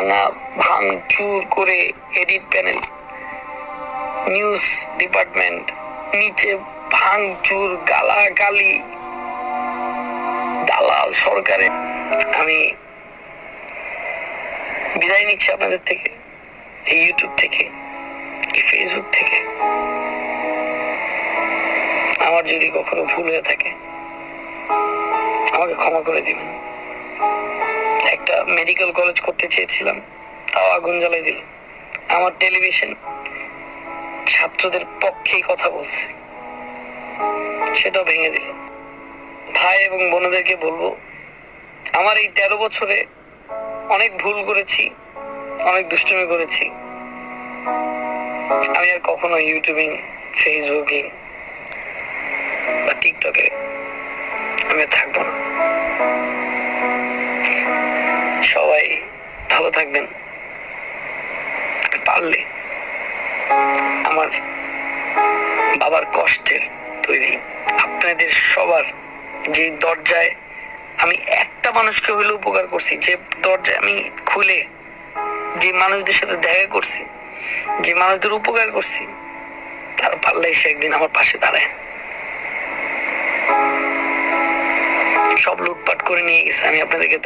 ভাঙা, ভাঙচুর করে এডিট প্যানেল নিউজ ডিপার্টমেন্ট নিচে ভাঙচুর, গালাগালি, দালাল সরকারের আমি বিদায় নিচ্ছি আপনাদের থেকে, এই ইউটিউব থেকে, এই ফেসবুক থেকে। আমার যদি কখনো ভুল হয়ে থাকে, আমাকে ক্ষমা করে দিবেন। মেডিকেল কলেজ করতে চেয়েছিলাম, তাও আগুন জ্বালাই দিল। আমার টেলিভিশন ছাত্রদের পক্ষেই কথা বলছে। সেটাও ভেঙে দিল। ভাই এবং বোনদেরকে বলব, আমার এই তেরো বছরে অনেক ভুল করেছি, অনেক দুষ্টুমি করেছি। আমি আর কখনো ইউটিউবিং, ফেসবুকিং বা টিকটকে আমি থাকব না। ভালো থাকবেন। পারলে আমার বাবার কষ্টের তৈরি। আপনাদের সবার যে দরজায় আমি একটা মানুষকে হইলে উপকার করছি, যে দরজায় আমি খুলে যে মানুষদের সাথে দেখা করছি, যে মানুষদের উপকার করছি, তার পারলে সে একদিন আমার পাশে দাঁড়ায়। সব লুটপাট করে নিয়ে গেছে, আমি আপনাদেরকে